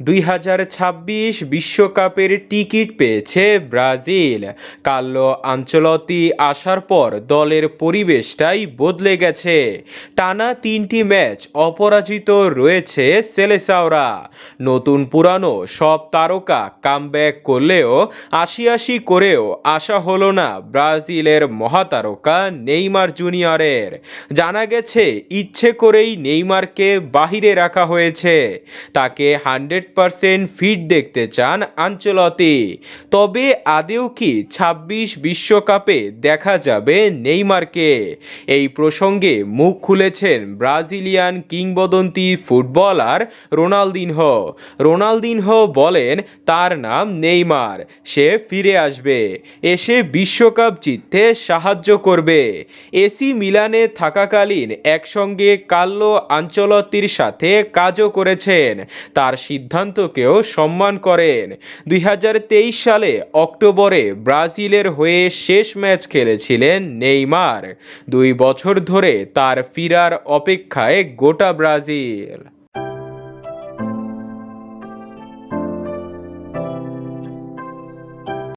দুই হাজার ছাব্বিশ বিশ্বকাপের টিকিট পেয়েছে ব্রাজিল। কার্লো আঞ্চলতি আসার পর দলের পরিবেশটাই বদলে গেছে। টানা তিনটি ম্যাচ অপরাজিত রয়েছে সেলেসাওরা। নতুন পুরানো সব তারকা কামব্যাক করলেও আশি আশি করেও আশা হলো না ব্রাজিলের মহাতারকা নেইমার জুনিয়রের। জানা গেছে, ইচ্ছে করেই নেইমারকে বাহিরে রাখা হয়েছে। তাকে হান্ড্রেড পারসেন্ট ফিট দেখতে চান আঞ্চলতি। তবে আদেও কি ছাব্বিশ বিশ্বকাপে দেখা যাবে নেইমারকে? এই প্রসঙ্গে মুখ খুলেছেন ব্রাজিলিয়ান কিংবদন্তি ফুটবলার রোনালদিনহো। রোনালদিনহো বলেন, তার নাম নেইমার, সে ফিরে আসবে, এসে বিশ্বকাপ জিততে সাহায্য করবে। এসি মিলানে থাকাকালীন একসঙ্গে কাল্লো আঞ্চলতির সাথে কাজও করেছেন। তার সিদ্ধান্তকেও সম্মান করেন। দুই হাজার তেইশ সালে অক্টোবরে ব্রাজিলের হয়ে শেষ ম্যাচ খেলেছিলেন নেইমার। দুই বছর ধরে তার ফিরার অপেক্ষায় গোটা ব্রাজিল।